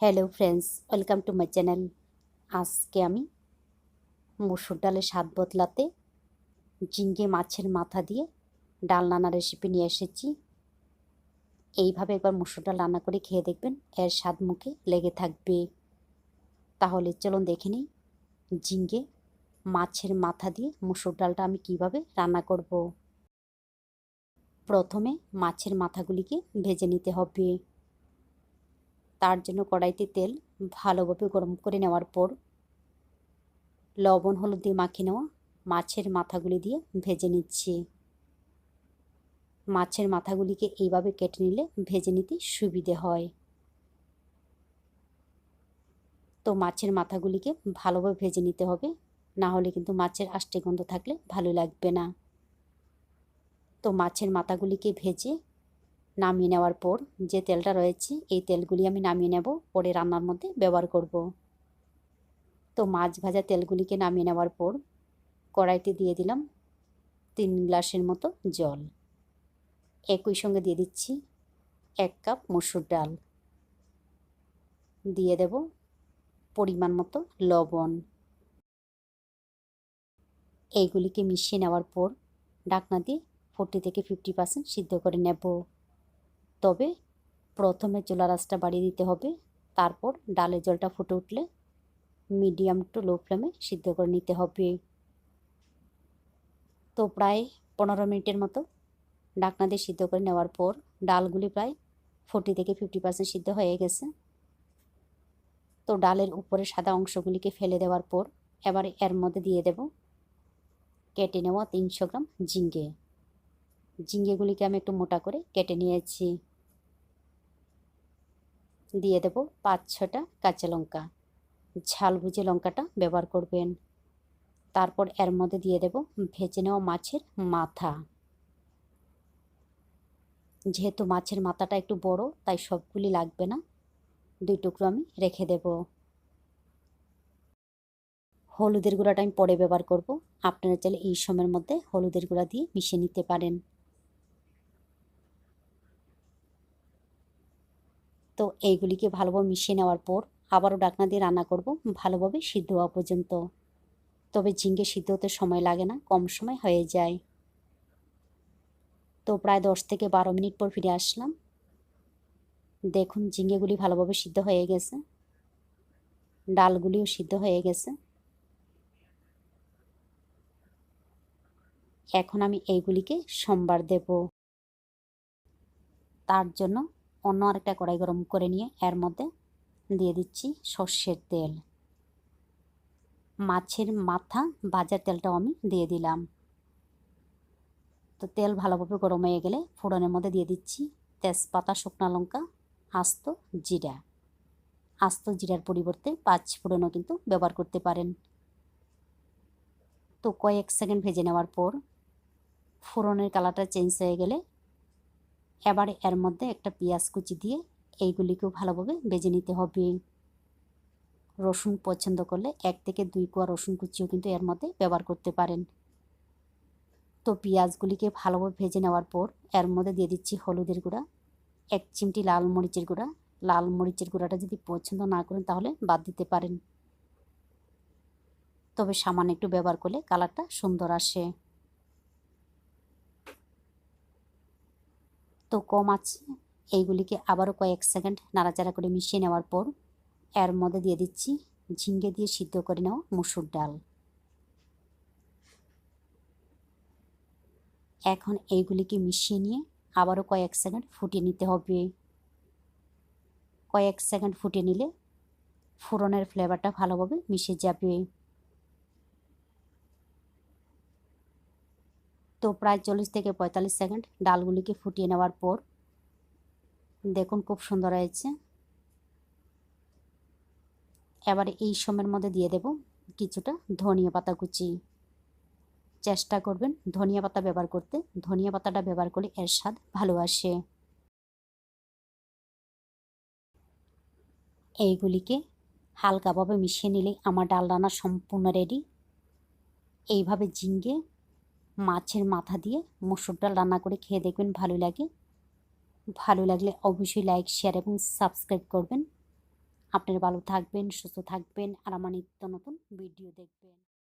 Hello friends welcome to my channel আজকে আমি মসুর ডালের স্বাদ বদলাতে ঝিঙ্গে মাছের মাথা দিয়ে ডাল রান্নার রেসিপি নিয়ে এসেছি। এইভাবে একবার মসুর ডাল রান্না করে খেয়ে দেখবেন, এর স্বাদ মুখে লেগে থাকবে। তাহলে চলুন দেখে নিই ঝিঙ্গে মাছের মাথা দিয়ে মসুর ডালটা আমি কীভাবে রান্না করব। প্রথমে মাছের মাথাগুলিকে ভেজে নিতে হবে। তার জন্য কড়াইতে তেল ভালোভাবে গরম করে নেওয়ার পর লবণ, হলুদ দিয়ে মাখিয়ে নেওয়া মাছের মাথাগুলি দিয়ে ভেজে নিচ্ছি। মাছের মাথাগুলিকে এইভাবে কেটে নিলে ভেজে নিতে সুবিধে হয়। তো মাছের মাথাগুলিকে ভালোভাবে ভেজে নিতে হবে, না হলে কিন্তু মাছের আষ্টে গন্ধ থাকলে ভালো লাগবে না। তো মাছের মাথাগুলিকে ভেজে নামিয়ে নেওয়ার পর যে তেলটা রয়েছে, এই তেলগুলি আমি নামিয়ে নেব। পরে রান্নার মধ্যে ব্যবহার করব। তো মাছ ভাজা তেলগুলিকে নামিয়ে নেওয়ার পর কড়াইতে দিয়ে দিলাম তিন গ্লাসের মতো জল। একই সঙ্গে দিয়ে দিচ্ছি এক কাপ মসুর ডাল। দিয়ে দেব পরিমাণ মতো লবণ। এইগুলিকে মিশিয়ে নেওয়ার পর ডাকনা দিয়ে ফোর্টি থেকে ফিফটি পার্সেন্ট সিদ্ধ করে নেব। তবে প্রথমে চুলা রাসটা বাড়িয়ে দিতে হবে। তারপর ডালের জলটা ফুটে উঠলে মিডিয়াম টু লো ফ্লেমে সিদ্ধ করে নিতে হবে। তো প্রায় পনেরো মিনিটের মতো ডাকনা দিয়ে সিদ্ধ করে নেওয়ার পর ডালগুলি প্রায় ফোর্টি থেকে ফিফটি পার্সেন্ট সিদ্ধ হয়ে গেছে। তো ডালের উপরে সাদা অংশগুলিকে ফেলে দেওয়ার পর এবার এর মধ্যে দিয়ে দেব কেটে নেওয়া তিনশো গ্রাম ঝিঙ্গে ঝিঙ্গেগুলিকে আমি একটু মোটা করে কেটে নিয়েছি। দিয়ে দেব পাঁচ ছটা কাঁচা লঙ্কা। ঝাল বুঝে লঙ্কাটা ব্যবহার করবেন। তারপর এর মধ্যে দিয়ে দেব ভেজে নেওয়া মাছের মাথা। যেহেতু মাছের মাথাটা একটু বড়, তাই সবগুলি লাগবে না। দুই টুকরো আমি রেখে দেব। হলুদের গুঁড়াটা আমি পরে ব্যবহার করব। আপনারা চাইলে এই সময়ের মধ্যে হলুদের গুঁড়া দিয়ে মিশিয়ে নিতে পারেন। তো এইগুলিকে ভালোভাবে মিশিয়ে নেওয়ার পর আবারও ডাকনা দিয়ে রান্না করব ভালোভাবে সিদ্ধ হওয়া পর্যন্ত। তবে ঝিঙ্গে সিদ্ধ হতে সময় লাগে না, কম সময় হয়ে যায়। তো প্রায় দশ থেকে বারো মিনিট পর ফিরে আসলাম। দেখুন ঝিঙ্গেগুলি ভালোভাবে সিদ্ধ হয়ে গেছে। ডালগুলিও সিদ্ধ হয়ে গেছে। এখন আমি এইগুলিকে সোমবার দেব। তার জন্য অন্য আরেকটা কড়াই গরম করে নিয়ে এর মধ্যে দিয়ে দিচ্ছি সর্ষের তেল। মাছের মাথা ভাজার তেলটাও আমি দিয়ে দিলাম। তো তেল ভালোভাবে গরম হয়ে গেলে ফোড়নের মধ্যে দিয়ে দিচ্ছি তেজপাতা, শুকনো লঙ্কা, আস্ত জিরা। আস্ত জিরার পরিবর্তে পাঁচ ফোড়নও কিন্তু ব্যবহার করতে পারেন। তো কয়েক সেকেন্ড ভেজে নেওয়ার পর ফোড়নের কালারটা চেঞ্জ হয়ে গেলে এবার এর মধ্যে একটা পেঁয়াজ কুচি দিয়ে এইগুলিকেও ভালোভাবে বেজে নিতে হবে। রসুন পছন্দ করলে এক থেকে দুই কোয়া রসুন কুচিও কিন্তু এর মধ্যে ব্যবহার করতে পারেন। তো পেঁয়াজগুলিকে ভালোভাবে ভেজে নেওয়ার পর এর মধ্যে দিয়ে দিচ্ছি হলুদের গুঁড়া, এক চিমটি লাল মরিচের গুঁড়া। লাল মরিচের গুঁড়াটা যদি পছন্দ না করেন তাহলে বাদ দিতে পারেন। তবে সামান্য একটু ব্যবহার করলে কালারটা সুন্দর আসে। তো কম আছে। এইগুলিকে আবারও কয়েক সেকেন্ড নাড়াচাড়া করে মিশিয়ে নেওয়ার পর এর মধ্যে দিয়ে দিচ্ছি ঝিঙ্গে দিয়ে সিদ্ধ করে নেওয়া মুসুর ডাল। এখন এইগুলিকে মিশিয়ে নিয়ে আবারও কয়েক সেকেন্ড ফুটিয়ে নিতে হবে। কয়েক সেকেন্ড ফুটিয়ে নিলে ফোড়নের ফ্লেভারটা ভালোভাবে মিশে যাবে। তো প্রায় চল্লিশ থেকে পঁয়তাল্লিশ সেকেন্ড ডালগুলিকে ফুটিয়ে নেওয়ার পর দেখুন খুব সুন্দর হয়েছে। এবার এই সময়ের মধ্যে দিয়ে দেব কিছুটা ধনিয়া পাতা কুচি। চেষ্টা করবেন ধনিয়া পাতা ব্যবহার করতে। ধনিয়া পাতাটা ব্যবহার করলে এর স্বাদ ভালো আসে। এইগুলিকে হালকাভাবে মিশিয়ে নিলে আমার ডাল রান্না সম্পূর্ণ রেডি এইভাবে ঝিঙ্গে মাছের মাথা দিয়ে মসুর ডাল রান্না করে খেয়ে দেখবেন ভালো লাগে। ভালো লাগলে অবশ্যই লাইক শেয়ার এবং সাবস্ক্রাইব করবেন। আপনার ভালো থাকবেন, সুস্থ থাকবেন আর আমার নিত্য নতুন ভিডিও দেখবেন।